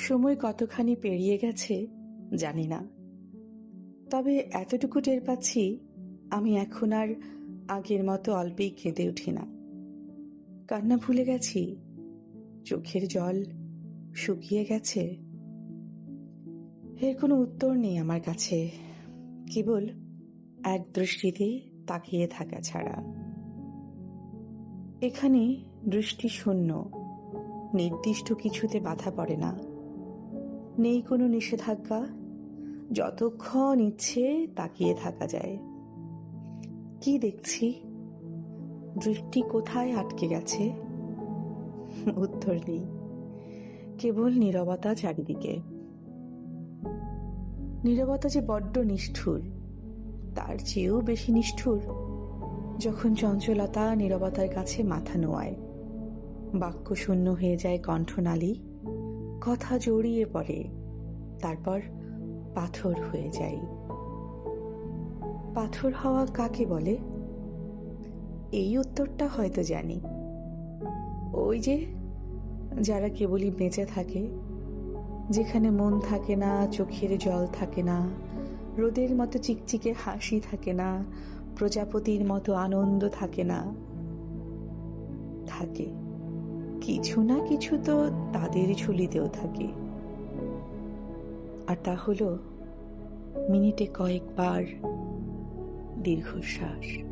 সময় কতখানি পেরিয়ে গেছে, জানি না। তবে এতটুকু টের পাচ্ছি, আমি এখন আর আগের মতো অল্পেই কেঁদে উঠি না। কান্না ভুলে গেছি, চোখের জল শুকিয়ে গেছে। এর কোনো উত্তর নেই আমার কাছে, কেবল এক দৃষ্টিতে তাকিয়ে থাকা ছাড়া। এখানে দৃষ্টি শূন্য, নির্দিষ্ট কিছুতে বাধা পড়ে না। নেই কোনো নিষেধাজ্ঞা। যতক্ষণ ইচ্ছে তাকিয়ে থাকা যায়। কি দেখছি? দৃষ্টি কোথায় আটকে গেছে? উত্তর নেই। কেবল নীরবতা চারিদিকে। নীরবতা যে বড্ড নিষ্ঠুর, তার চেয়েও বেশি নিষ্ঠুর, যখন চঞ্চলতা নীরবতার কাছে মাথা নোয়ায়। বাক্য শূন্য হয়ে যায় কণ্ঠনালী। কথা জড়িয়ে পড়ে, তারপর পাথর হয়ে যায়। পাথর হওয়া কাকে বলে? এই উত্তরটা হয়তো জানি। ওই যে, যারা কেবলই বেঁচে থাকে, যেখানে মন থাকে না, চোখের জল থাকে না, রোদের মতো চিকচিকে হাসি থাকে না, প্রজাপতির মতো আনন্দ থাকে না, থাকে। কিছু না কিছু তো তাদের ঝুলিতেও থাকে। আর তা হলো মিনিটে কয়েকবার দীর্ঘশ্বাস।